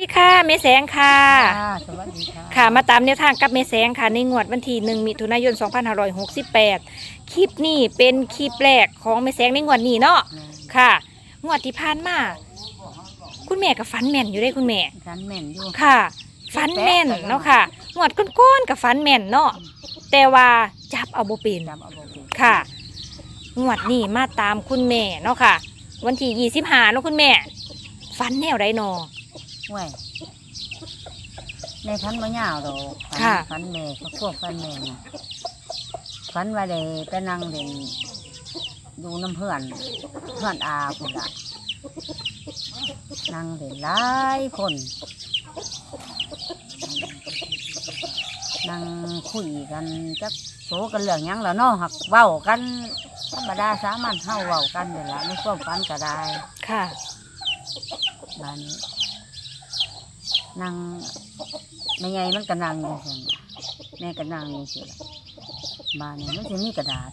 สวัสดีค่ะเมแสงค่ะค่ะ สวัสดีค่ะ ค่ะ มาตามแนวทางกับเมแสงค่ะ ในงวดวันที่หนึ่งมิถุนายน 2568 คลิปนี้เป็นคลิปแรกของเมแสงในงวดนี้เนาะแม่ค่ะ งวดที่ผ่านมา คุณแม่กับฟันแม่นอยู่ได้คุณแม่ฉันแม่นอยู่ ค่ะ ฟันแม่นเนาะค่ะ งวดก้นๆกับฟันแม่นเนาะ แต่ว่าจับเอาบ่เป็นจำเอาบ่เป็นค่ะ งวดนี้มาตามคุณแม่เนาะค่ะ วันที่ยี่สิบห้าเนาะคุณแม่ ฟันแนวไรนอ ห่วยในพันมะยาวดอกฝันค่ะฝันแม่ก็พวกฝันแม่น่ะฝันว่าได้ไปนั่งเล่นดูน้ำเพื่อนเพื่อนอาพุ่นละนั่งเล่นหลายคน นั่งคุยกันจักโสกันเรื่องหยังแล้วเนาะหักเว้ากันธรรมดาสามัญเฮาเว้ากันเดี๋ยวละในความฝันก็ได้ค่ะบ้านนี้ นางแม่ใหญ่มันก็นั่งอยู่ซั่นน่ะแม่ก็นั่งอยู่สิบ้านนี้มันจะมีกระดาษ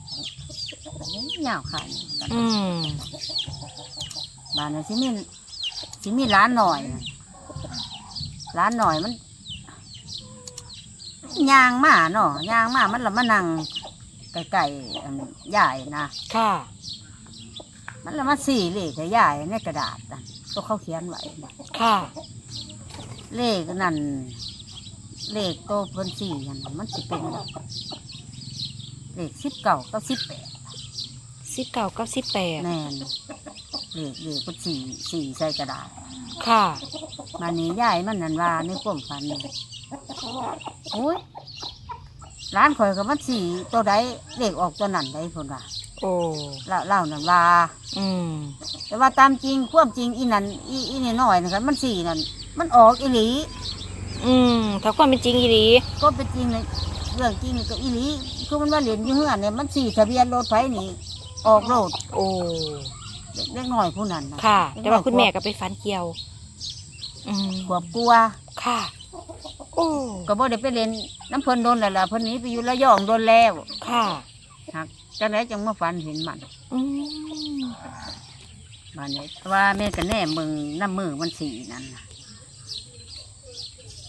ยังยาวขาดอืมบ้านนี้สิมีสิมีร้านหน่อยร้านหน่อยมันยางมาเนาะยางมามันละมานั่งไก่ใหญ่นะค่ะมันละมาสี่เลขใหญ่ในกระดาษน่ะตัวเขาเขียนไว้ค่ะ เลขนั่นเลขโตเพิ่นสี่นั่นน่ะมันสิเป็นเลขสิบเก้ากับสิบแปดสิบเก้ากับสิบแปดแน่นเลขเลขเพิ่นสี่สี่ใส่กระดาษค่ะ มันนี้ยายมันนั่นว่าในความฝันนี่โอ้ยร้านข่อยกับมันสี่ตัวใดเลขออกตัวนั้นได้คนว่าโอ้เล่าเล่านั่นว่า อืมแต่ว่าตามจริงความจริงอีนั่นอีอีนี่น้อยนะครับมันสี่นั่น มันออกอีหลี อืมถ้าความเป็นจริงอีหลีก็เป็นจริงเลยเรื่องจริงก็อีหลีคือมันว่าเหรียญยี่ห้อเนี่ยมันสี่ทะเบียนรถไฟนี่ออกโลดโอ้เล็กน้อยผู้นั้นนะค่ะ แต่ว่าคุณแม่ก็ไปฟันเกี่ยว อืมขวบกลัวค่ะ โอ้ก็บ่ได้ไปเรียนน้ำเพลินโดนแล้วล่ะเพิ่นหนี้ไปอยู่ระยองโดนแล้วค่ะ หักจังไดจังมาฝันเห็นมันอืม มาเนี่ยว่าแม่ก็แน่มึงน้ำมือมันสี่นั่นน่ะ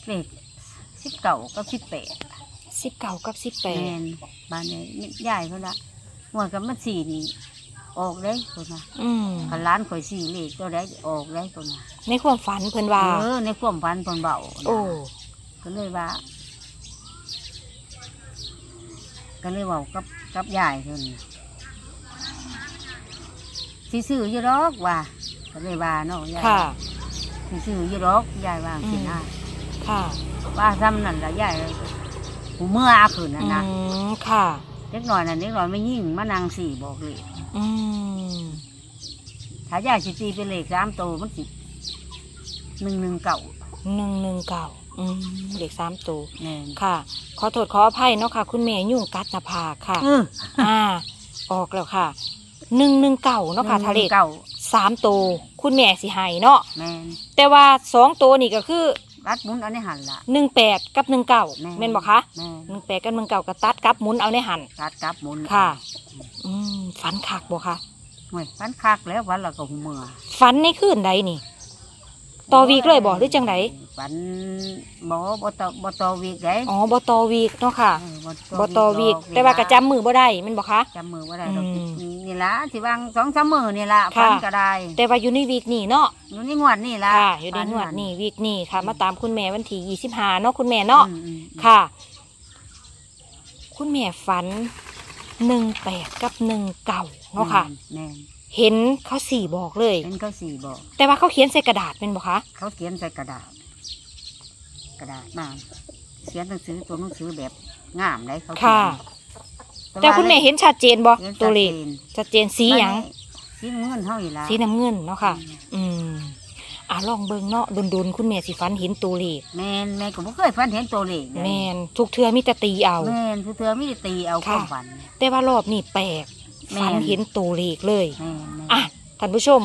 เลขสิบเก้ากับสิบแปดสิบเก้ากับสิบแปแมดนบ้านนี้ยายเพิ่นละหัวกับมันสี่นี่ออกเลยคนน่ะอืมคันร้านข่อยสี่เลขตัวใดออกเลยคนน่ะในความฝันเพิ่นว่า เออในความฝันตอนเบานะโอ้ ก็เลยว่า ก็เลยเว่ากับกับยายเพิ่นสิซื้ออยู่ดอกว่าก็เลยว่าเนาะยายค่ะ สิซื้ออยู่ดอกยายว่าสินะ ค่ะว่าซ้ำนั่นละยายหูเมื่ออาคืนนั่นอืนะมค่ะ เล็กน้อยนั่นเล็กน้อยไม่ยิ่งมานางสี่บอกเลยอืมถ้ายายสิตีเป็นเลขสามตัวมันสิหนึ่งหนึ่งเก่าหนึ่งหนึ่งเก้าอืมเด็กสามตัวแน่นค่ะ ขอโทษขออภัยเนาะค่ะ คุณแม่ยุ่งกัดหน้าผากค่ะ เอออ่า ออกแล้วค่ะหนึ่งหนึ่งเก่าเนาะค่ะทะเลขเก่าสามตัวคุณแม่สิให้เนาะแม่นแต่ว่าสองตัวนี่ก็คือ รัดหมุนเอันนี้หันละหนึ่งแปดกับหนึ่งเก่าแม่แม่นบอกคะแม่หนึ่งแปดกับหนึ่งเก่าก็ตัดกับหมุนเอาในหันรัดกลับหมุนค่ะ อืมฝันคักบ่คะเฮ้ยฟันคักแล้ววันเราก็หูเมื่อฝันในคืนใดนี่ ต่อวีกเลยบ่หรือจังไดฟันบ่บ่ต่อบ่ต่อวีกได้อ๋อบตอวีกเนาะค่ะเออบตอวีกดอแต่ว่ากระจำมือบ่ได้แม่นบอกคะจำมือบ่ได้ดอกอืมนี่ ละสิวางสองสามมือนี่ละค่ะฟันก็ได้แต่ว่าอยู่ในวีกนี่เนาะอยู่ในงวดนี่ละค่ะ อยู่ในงวดนี่วีกนี่ค่ะ มาตามคุณแม่วันที่ยี่สิบห้าเนาะคุณแม่เนาะอืมอืมค่ะ คุณแม่ฝันหนึ่งแปดกับหนึ่งเก่าเนาะค่ะ แม่นเห็นเขาสี่บอกเลย เป็นเขาสี่บอก แต่ว่าเขาเขียนใส่กระดาษเป็นบอกคะเขาเขียนใส่กระดาษ กระดาษมาเขียนหนังสือตัวหนังสือแบบงามเลยเขาเขียนค่ะ แต่คุณแม่เห็นชัดเจนบ่เขียนตัวเลขชัดจนชัดเจนสีหยังสีน้ำเงินเท่าอีกละสีน้ำเงินเนาะค่ะ อืมอะลองเบิ่งเนาะดุนๆคุณแม่สิฝันเห็นตัวเลขแม่นแม่ก็บ่เคยฝันเห็นตัวเลขเลยแมนทุกเทือมีแต่ตีเอา แม่นผู้เธอไม่ได้ตีเอาคค่ะวามฝัน แต่ว่ารอบนี้แปลกแม่น ฝันเห็นตัวเลขเลย แม่นแม่นอะท่านผู้ชม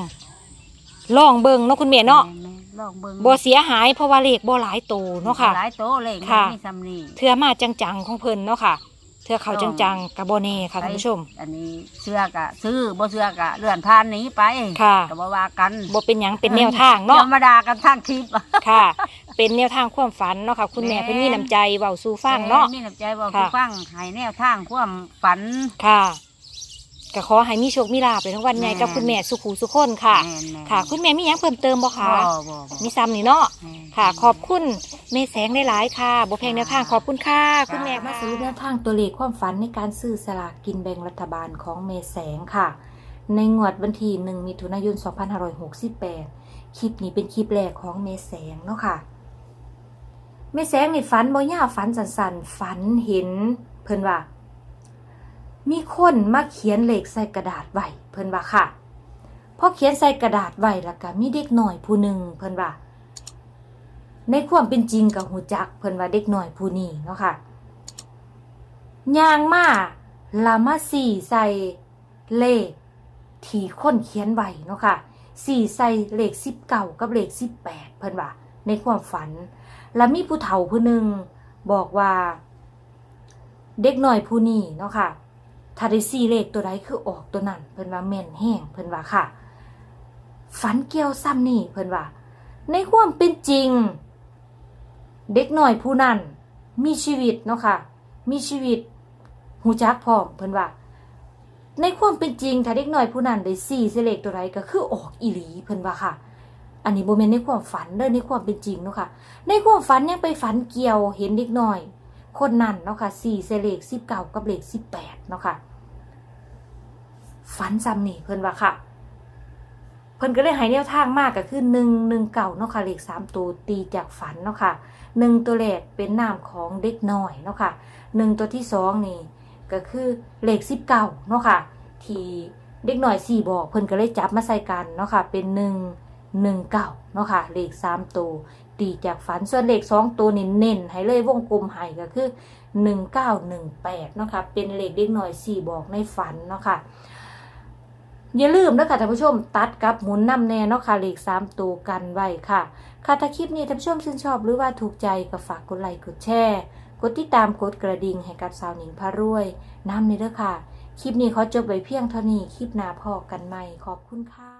ลองเบิ่งเนาะคุณแม่เนาะแม่ลองเบิ่งบ่เสียหายเพราะว่าเลขบ่หลายโตเนาะค่ะ หลายโตเลขค่ะ มีซ้ำนี่เทือมาจังๆของเพิ่นเนาะค่ะ เทือเขาจังๆกับบ่แน่ค่ะท่านผู้ชม อันนี้เสื้อกะซื้อบ่เสื้อกะเลื่อนผ่านหนี้ไปค่ะก็บ่ว่ากันบ่เป็นหยังเป็นแนวทางเนาะธรรมดากันทางคลิปค่ะ เป็นแนวทางความฝันเนาะค่ะ คุณแม่แม่นเพิ่นมีน้ำใจเว้าสู่ฟังเนาะมีน้ำใจบอกค่ะผู้ฟังให้แนวทางความฝันค่ะก็ขอให้มีโชคมีลาภในทั้งวันใหญ่แม่นกับคุณแม่สุขูสุขคนค่ะแม่นแม่นค่ะ คุณแม่มีหยังเพิ่มเติมบ่คะบ่บ่บ่มีซ้ำนี่เนาะแม่น ค่ะขอบคุณแม่แสงหลายๆค่ะบ่แพงแนวทางขอบคุณค่ะ คุณแม่มาสรุปแนวทางตัวเลขความฝันในการซื้อสลากกินแบ่งรัฐบาลของแม่แสงค่ะ ในงวดวันที่1มิถุนายน 2568 คลิปนี้เป็นคลิปแรกของแม่แสงเนาะค่ะแม่แสงนี่ฝันบ่ยาวฝันสันๆฝันเห็น เพิ่นว่า มีคนมาเขียนเลขใส่กระดาษไว้เพิ่นว่าค่ะพอเขียนใส่กระดาษไว้แล้วก็มีเด็กหน่อยผู้หนึ่งเพิ่นว่า ในความเป็นจริงกับหูจักเพิ่นว่าเด็กหน่อยผู้นี้เนาะค่ะย่างมาลามาสี่ใส่เลขที่คนเขียนไว้เนาะค่ะสี่ใส่เลขสิบเก้ากับเลขสิบแปดเพิ่นว่าในความฝัน แล้วมีผู้เฒ่าผู้หนึ่งบอกว่า เด็กหน่อยผู้นี้เนาะค่ะถ้าได้สี่เลขตัวใดคือออกตัวนั้น เพิ่นว่าแม่นแห้งเพิ่นว่าค่ะ ฝันเกี่ยวซ้ำนี่เพิ่นว่า ในความเป็นจริง เด็กหน่อยผู้นั้นมีชีวิตเนาะค่ะ มีชีวิตหูจักพร้อมเพิ่นว่า ในความเป็นจริงถ้าเด็กหน่อยผู้นั้นได้สี่เลขตัวใดก็คือออกอีหลีเพิ่นว่าค่ะ อันนี้บ่แม่นในความฝันเด้อในความเป็นจริงเนาะค่ะ ในความฝันยังไปฝันเกี่ยวเห็นเด็กหน้อย คนนั้นเนาะค่ะสี่เซเลขสิบเก้ากับเลขสิบแปดเนาะค่ะฝันซ้ำนี่เพิ่นว่าค่ะ เพิ่นก็เลยให้แนวทางมากก็คือหนึ่งหนึ่งเก่าเนาะค่ะเลขสามตัวตีจากฝันเนาะค่ะหนึ่งตัวแรกเป็นนามของเด็กน้อยเนาะค่ะหนึ่งตัวที่สองนี่ก็คือเลขสิบเก้าเนาะค่ะที่เด็กหน้อยสี่บอกเพิ่นก็เลยจับมาใส่กันเนาะค่ะเป็นหนึ่งหนึ่งเก้าเนาะค่ะเลขสามตัวตีจากฝันส่วนเลขสองตัวนี่เน้นให้เลยวงกลมให้ก็คือหนึ่งเก้าหนึ่งแปดเนาะค่ะเป็นเลขเด็กหน่อยสี่บอกในฝันเนาะค่ะ อย่าลืมนะคะท่านผู้ชมตัดกับหมุนนำแน่เนาะค่ะเลขสามตัวกันไว้ค่ะค่ะถ้าคลิปนี้ท่านผู้ชมชื่นชอบหรือว่าถูกใจก็ฝากกดไลค์กดแชร์กดติดตามกดกระดิ่งให้กับสาวหนิงพารวยน้ำในเด้อค่ะ คลิปนี้ขอจบไว้เพียงเท่านี้คลิปหน้าพอกันใหม่ขอบคุณค่ะ